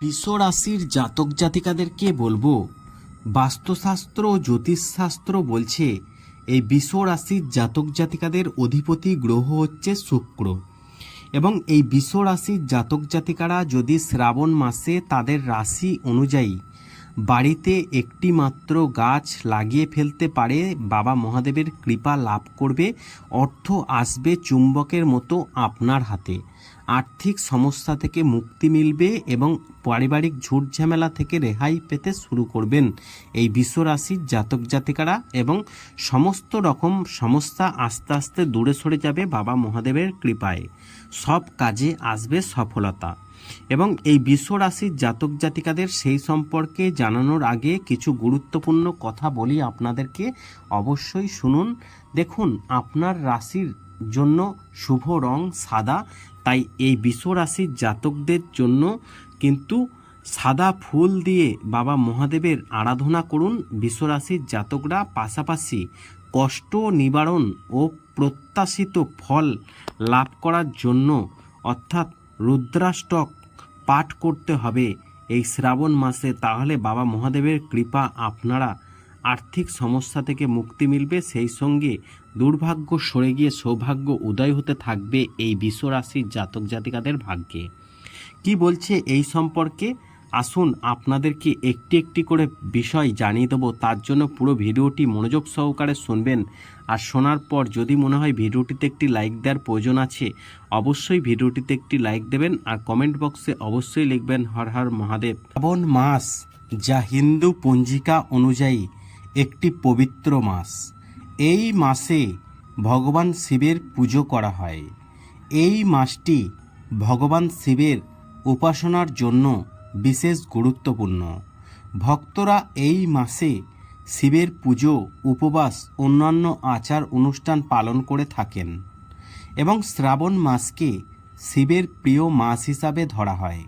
বৃষ রাশির জাতক জাতিকাদেরকে বলব, বাস্তুশাস্ত্র ও জ্যোতিষশাস্ত্র বলছে, এই রাশির জাতক জাতিকাদের অধিপতি গ্রহ হচ্ছে শুক্র। এবং এই বৃষ রাশির জাতক জাতিকারা যদি শ্রাবণ মাসে তাদের রাশি অনুযায়ী বাড়িতে একটি মাত্র গাছ লাগিয়ে ফেলতে পারে, বাবা মহাদেবের কৃপা লাভ করবে, অর্থ আসবে চুম্বকের মতো আপনার হাতে। আর্থিক সমস্যা থেকে মুক্তি মিলবে এবং পারিবারিক ঝুট ঝামেলা থেকে রেহাই পেতে শুরু করবেন। এই বিশ্বরাশির জাতক জাতিকারা এবং সমস্ত রকম সমস্যা আস্তে আস্তে দূরে সরে যাবে বাবা মহাদেবের কৃপায়। সব কাজে আসবে সফলতা। এবং এই বিশ্ব রাশির জাতক জাতিকাদের সেই সম্পর্কে জানানোর আগে কিছু গুরুত্বপূর্ণ কথা বলি আপনাদেরকে। অবশ্যই শুনুন। দেখুন, আপনার রাশির জন্য শুভ রং সাদা তাই এই বিশ্ব রাশির জাতকদের জন্য কিন্তু সাদা ফুল দিয়ে বাবা মহাদেবের আরাধনা করুন বিশ্বরাশির জাতকরা। পাশাপাশি কষ্ট নিবারণ ও প্রত্যাশিত ফল লাভ করার জন্য অর্থাৎ রুদ্রাষ্টক পাঠ করতে হবে এই শ্রাবণ মাসে। তাহলে বাবা মহাদেবের কৃপা আপনারা আর্থিক সমস্যা থেকে মুক্তি মিলবে, সেই সঙ্গে দুর্ভাগ্য সরে গিয়ে সৌভাগ্য উদয় হতে থাকবে এই বিশ্বরাশির জাতক জাতিকাদের ভাগ্যে। কি বলছে এই সম্পর্কে? আসুন আপনাদেরকে একটি একটি করে বিষয় জানিয়ে দেবো, তার জন্য পুরো ভিডিওটি মনোযোগ সহকারে শুনবেন। আর শোনার পর যদি মনে হয় ভিডিওটিতে একটি লাইক দেওয়ার প্রয়োজন আছে, অবশ্যই ভিডিওটিতে একটি লাইক দেবেন আর কমেন্ট বক্সে অবশ্যই লিখবেন, হর হর মহাদেব। শ্রাবণ মাস যা হিন্দু পঞ্জিকা অনুযায়ী একটি পবিত্র মাস। এই মাসে ভগবান শিবের পুজো করা হয়। এই মাসটি ভগবান শিবের উপাসনার জন্য বিশেষ গুরুত্বপূর্ণ। ভক্তরা এই মাসে শিবের পুজো, উপবাস, অন্যান্য আচার অনুষ্ঠান পালন করে থাকেন এবং শ্রাবণ মাসকে শিবের প্রিয় মাস হিসাবে ধরা হয়।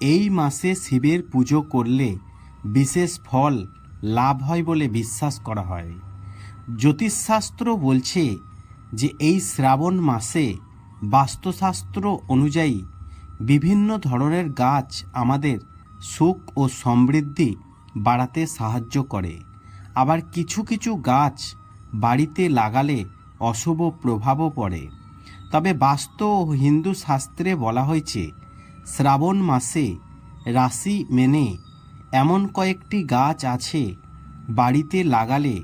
এই মাসে শিবের পুজো করলে বিশেষ ফল লাভ হয় বলে বিশ্বাস করা হয়। জ্যোতিষশাস্ত্র বলছে যে এই শ্রাবণ মাসে বাস্তুশাস্ত্র অনুযায়ী বিভিন্ন ধরনের গাছ আমাদের সুখ ও সমৃদ্ধি বাড়াতে সাহায্য করে। আবার কিছু কিছু গাছ বাড়িতে লাগালে অশুভ প্রভাবও পড়ে। তবে বাস্তু ও হিন্দু শাস্ত্রে বলা হয়েছে, শ্রাবণ মাসে রাশি মেনে এমন কয়েকটি গাছ আছে বাড়িতে লাগালে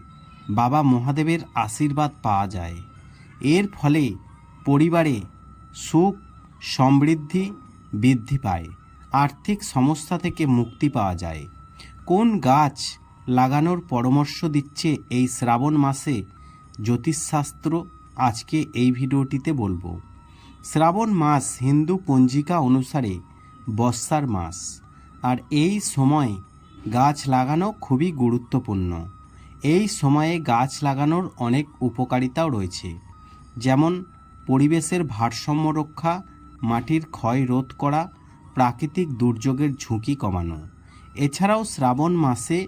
বাবা মহাদেবের আশীর্বাদ পাওয়া যায়। এর ফলে পরিবারে সুখ, সমৃদ্ধি বৃদ্ধি পায়, আর্থিক সমস্যা থেকে মুক্তি পাওয়া যায়। কোন গাছ লাগানোর পরামর্শ দিচ্ছে এই শ্রাবণ মাসে? জ্যোতিষশাস্ত্র আজকে এই ভিডিওটিতে বলব। শ্রাবণ মাস হিন্দু পঞ্জিকা অনুসারে বর্ষার মাস। আর এই সময়ে গাছ লাগানো খুবই গুরুত্বপূর্ণ। এই সময়ে গাছ লাগানোর অনেক উপকারিতাও রয়েছে। যেমন পরিবেশের ভারসাম্য রক্ষা, মাটির ক্ষয় রোধ করা, প্রাকৃতিক দুর্যোগের ঝুঁকি কমানো। এছাড়াও শ্রাবণ মাসে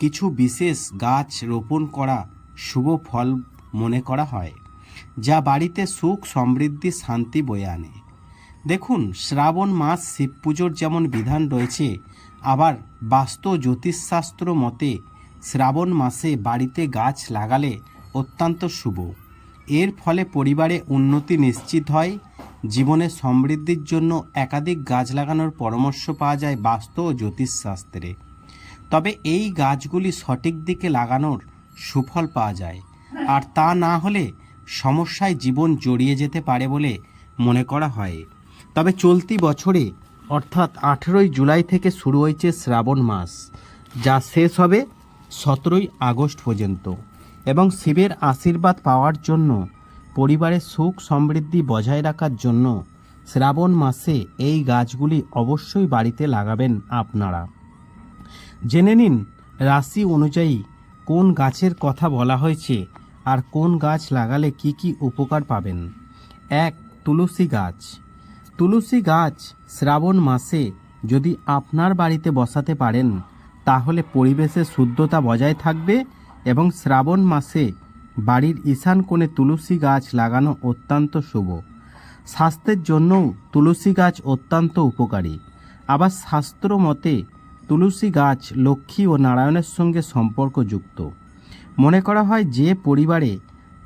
কিছু বিশেষ গাছ রোপণ করা শুভ ফল মনে করা হয়, যা বাড়িতে সুখ, সমৃদ্ধি, শান্তি বয়ে আনে। দেখুন, শ্রাবণ মাস শিব পুজোর যেমন বিধান রয়েছে, আবার বাস্তু জ্যোতিষশাস্ত্র মতে শ্রাবণ মাসে বাড়িতে গাছ লাগালে অত্যন্ত শুভ। এর ফলে পরিবারে উন্নতি নিশ্চিত হয়, জীবনে সমৃদ্ধির জন্য একাধিক গাছ লাগানোর পরামর্শ পাওয়া যায় বাস্তু ও জ্যোতিষশাস্ত্রে। তবে এই গাছগুলি সঠিক দিকে লাগানোর সুফল পাওয়া যায়। আর তা না হলে সমস্যায় জীবন জড়িয়ে যেতে পারে বলে মনে করা হয়। তবে চলতি বছরে, অর্থাৎ আঠেরোই জুলাই থেকে শুরু হয়েছে শ্রাবণ মাস, যা শেষ হবে সতেরোই আগস্ট পর্যন্ত এবং শিবের আশীর্বাদ পাওয়ার জন্য পরিবারের সুখ সমৃদ্ধি বজায় রাখার জন্য শ্রাবণ মাসে এই গাছগুলি অবশ্যই বাড়িতে লাগাবেন আপনারা। জেনে নিন রাশি অনুযায়ী কোন গাছের কথা বলা হয়েছে আর কোন গাছ লাগালে কি কি উপকার পাবেন। এক, তুলসী গাছ। তুলসী গাছ শ্রাবণ মাসে যদি আপনার বাড়িতে বসাতে পারেন, তাহলে পরিবেশের শুদ্ধতা বজায় থাকবে এবং শ্রাবণ মাসে বাড়ির ঈশান কোণে তুলসী গাছ লাগানো অত্যন্ত শুভ। স্বাস্থ্যের জন্যও তুলসী গাছ অত্যন্ত উপকারী। আবার শাস্ত্র মতে, তুলসী গাছ লক্ষ্মী ও নারায়ণের সঙ্গে সম্পর্কযুক্ত। মনে করা হয় যে পরিবারে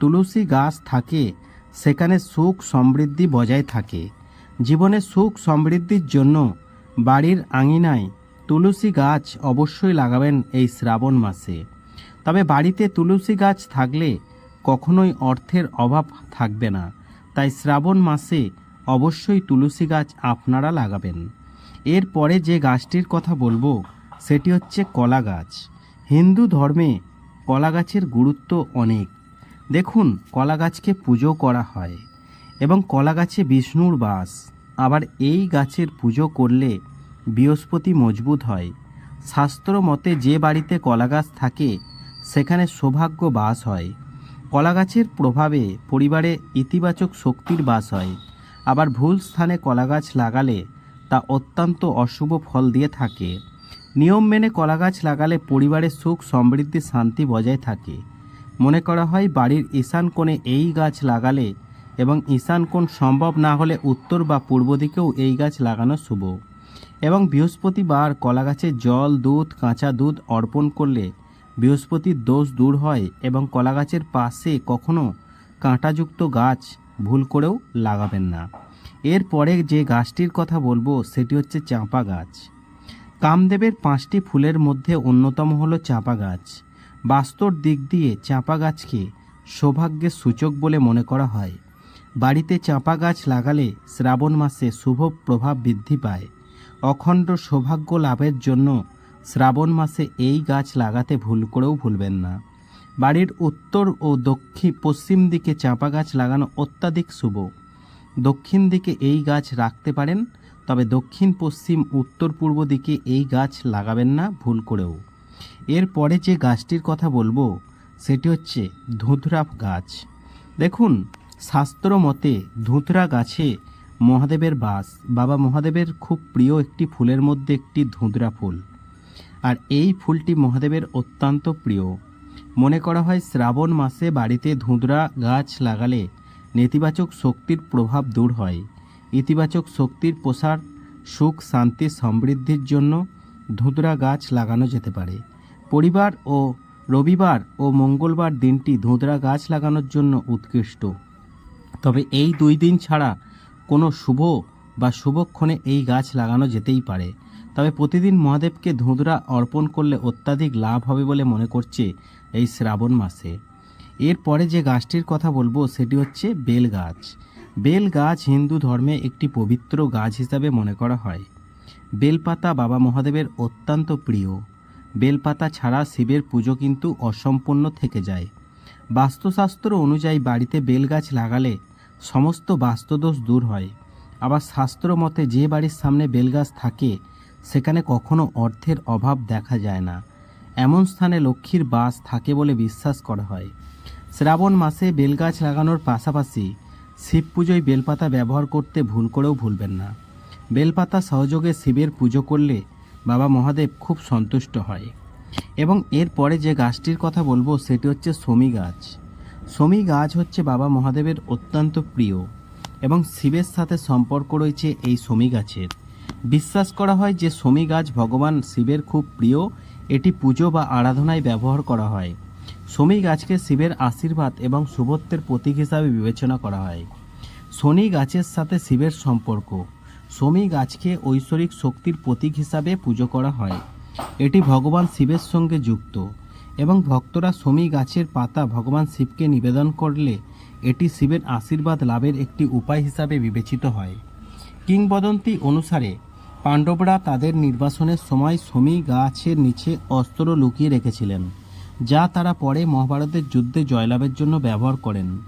তুলসী গাছ থাকে, সেখানে সুখ সমৃদ্ধি বজায় থাকে। জীবনে সুখ সমৃদ্ধির জন্য বাড়ির আঙিনায় তুলসী গাছ অবশ্যই লাগাবেন এই শ্রাবণ মাসে। তবে বাড়িতে তুলসী গাছ থাকলে কখনোই অর্থের অভাব থাকবে না। তাই শ্রাবণ মাসে অবশ্যই তুলসী গাছ আপনারা লাগাবেন। এরপরে যে গাছটির কথা বলব, সেটি হচ্ছে কলা গাছ। হিন্দু ধর্মে কলা গাছের গুরুত্ব অনেক। দেখুন, কলা গাছকে পুজো করা হয়। এবং কলা গাছে বিষ্ণুর বাস। আবার এই গাছের পুজো করলে বৃহস্পতি মজবুত হয়। শাস্ত্র মতে যে বাড়িতে কলা গাছ থাকে, সেখানে সৌভাগ্য বাস হয়। কলা গাছের প্রভাবে পরিবারে ইতিবাচক শক্তির বাস হয়। আবার ভুল স্থানে কলা গাছ লাগালে তা অত্যন্ত অশুভ ফল দিয়ে থাকে। নিয়ম মেনে কলা গাছ লাগালে পরিবারের সুখ, সমৃদ্ধি, শান্তি বজায় থাকে। মনে করা হয় বাড়ির ঈশান কোণে এই গাছ লাগালে এবং ঈশান কোণ সম্ভব না হলে উত্তর বা পূর্ব দিকেও এই গাছ লাগানো শুভ। এবং বৃহস্পতিবার কলা গাছে জল, দুধ, কাঁচা দুধ অর্পণ করলে বৃহস্পতির দোষ দূর হয় এবং কলা গাছের পাশে কখনো কাঁটাযুক্ত গাছ ভুল করেও লাগাবেন না। এরপরে যে গাছটির কথা বলব, সেটি হচ্ছে চাঁপা গাছ। কামদেবের পাঁচটি ফুলের মধ্যে অন্যতম হলো চাঁপা গাছ। বাস্তর দিক দিয়ে চাঁপা গাছকে সৌভাগ্যের সূচক বলে মনে করা হয়। বাড়িতে চাঁপা গাছ লাগালে শ্রাবণ মাসে শুভ প্রভাব বৃদ্ধি পায়। অখণ্ড সৌভাগ্য লাভের জন্য শ্রাবণ মাসে এই গাছ লাগাতে ভুল করেও ভুলবেন না। বাড়ির উত্তর ও দক্ষিণ পশ্চিম দিকে চাঁপা গাছ লাগানো অত্যাধিক শুভ। দক্ষিণ দিকে এই গাছ রাখতে পারেন, তবে দক্ষিণ, পশ্চিম, উত্তর, পূর্ব দিকে এই গাছ লাগাবেন না ভুল করেও। এরপরে যে গাছটির কথা বলব, সেটি হচ্ছে ধুতরা গাছ। দেখুন শাস্ত্র মতে ধুতরা গাছে মহাদেবের বাস। বাবা মহাদেবের খুব প্রিয় একটি ফুলের মধ্যে একটি ধুতরা ফুল। আর এই ফুলটি মহাদেবের অত্যন্ত প্রিয়। মনে করা হয় শ্রাবণ মাসে বাড়িতে ধুঁদরা গাছ লাগালে নেতিবাচক শক্তির প্রভাব দূর হয়। ইতিবাচক শক্তির প্রসার, সুখ, শান্তি, সমৃদ্ধির জন্য ধুঁদরা গাছ লাগানো যেতে পারে। পরিবার ও রবিবার ও মঙ্গলবার দিনটি ধুঁদরা গাছ লাগানোর জন্য উৎকৃষ্ট। তবে এই দুই দিন ছাড়া কোনো শুভ বা শুভক্ষণে এই গাছ লাগানো যেতেই পারে। তবে প্রতিদিন মহাদেবকে ধুঁদরা অর্পণ করলে অত্যাধিক লাভ হবে বলে মনে করছে এই শ্রাবণ মাসে। এরপরে যে গাছটির কথা বলব সেটি হচ্ছে বেল গাছ। বেল গাছ হিন্দু ধর্মে একটি পবিত্র গাছ হিসাবে মনে করা হয়। বেলপাতা বাবা মহাদেবের অত্যন্ত প্রিয়। বেলপাতা ছাড়া শিবের পুজো কিন্তু অসম্পূর্ণ থেকে যায়। বাস্তুশাস্ত্র অনুযায়ী বাড়িতে বেল গাছ লাগালে সমস্ত বাস্তুদোষ দূর হয়। আবার শাস্ত্র মতে যে বাড়ির সামনে বেলগাছ থাকে, সেখানে কখনো অর্থের অভাব দেখা যায় না। এমন স্থানে লক্ষ্মীর বাস থাকে বলে বিশ্বাস করা হয়। শ্রাবণ মাসে বেলগাছ লাগানোর পাশাপাশি শিব পুজোয় বেলপাতা ব্যবহার করতে ভুল করেও ভুলবেন না। বেলপাতা সহযোগে শিবের পুজো করলে বাবা মহাদেব খুব সন্তুষ্ট হয়। এবং এরপরে যে গাছটির কথা বলব, সেটি হচ্ছে সমী গাছ। সমী গাছ হচ্ছে বাবা মহাদেবের অত্যন্ত প্রিয় এবং শিবের সাথে সম্পর্ক রয়েছে এই সমী গাছের। বিশ্বাস করা হয় যে সমী গাছ ভগবান শিবের খুব প্রিয়, এটি পুজো বা আরাধনায় ব্যবহার করা হয়। সমী গাছকে শিবের আশীর্বাদ এবং শুভত্বের প্রতীক হিসাবে বিবেচনা করা হয়। শনি গাছের সাথে শিবের সম্পর্ক। সমী গাছকে ঐশ্বরিক শক্তির প্রতীক হিসাবে পুজো করা হয়। এটি ভগবান শিবের সঙ্গে যুক্ত। এবং ভক্তরা সমী গাছের পাতা ভগবান শিবকে নিবেদন করলে এটি শিবের আশীর্বাদ লাভের একটি উপায় হিসাবে বিবেচিত হয়। কিংবদন্তি অনুসারে পাণ্ডবরা তাদের নির্বাসনের সময় সমী গাছের নিচে অস্ত্র লুকিয়ে রেখেছিলেন, যা তারা পরে মহাভারতের যুদ্ধে জয়লাভের জন্য ব্যবহার করেন।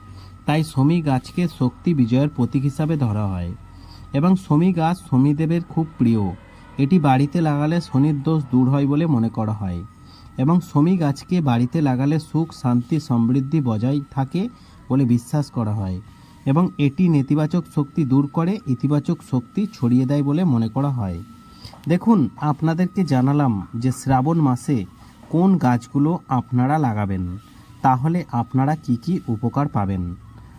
তাই সমী গাছকে শক্তি বিজয়ের প্রতীক হিসাবে ধরা হয় এবং সমী গাছ শনিদেবের খুব প্রিয়। এটি বাড়িতে লাগালে শনির দোষ দূর হয় বলে মনে করা হয়। এবং সমী গাছকে বাড়িতে লাগালে সুখ, শান্তি, সমৃদ্ধি বজায় থাকে বলে বিশ্বাস করা হয় এবং এটি নেতিবাচক শক্তি দূর করে, ইতিবাচক শক্তি ছড়িয়ে দেয় বলে মনে করা হয়। দেখুন, আপনাদেরকে জানালাম যে শ্রাবণ মাসে কোন গাছগুলো আপনারা লাগাবেন, তাহলে আপনারা কি কি উপকার পাবেন।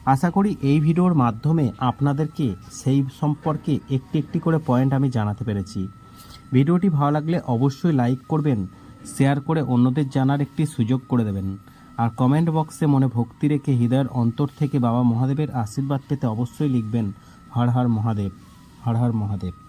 আশা করি এই ভিডিওর মাধ্যমে আপনাদেরকে সেই সম্পর্কে একটি একটি করে পয়েন্ট আমি জানাতে পেরেছি। ভিডিওটি ভালো লাগলে অবশ্যই লাইক করবেন শেয়ার করে অন্যদের জানার একটি সুযোগ করে দেবেন। আর কমেন্ট বক্সে মনে ভক্তি রেখে হৃদয়ের অন্তর থেকে বাবা মহাদেবের আশীর্বাদ পেতে অবশ্যই লিখবেন, হর হর মহাদেব, হর হর মহাদেব।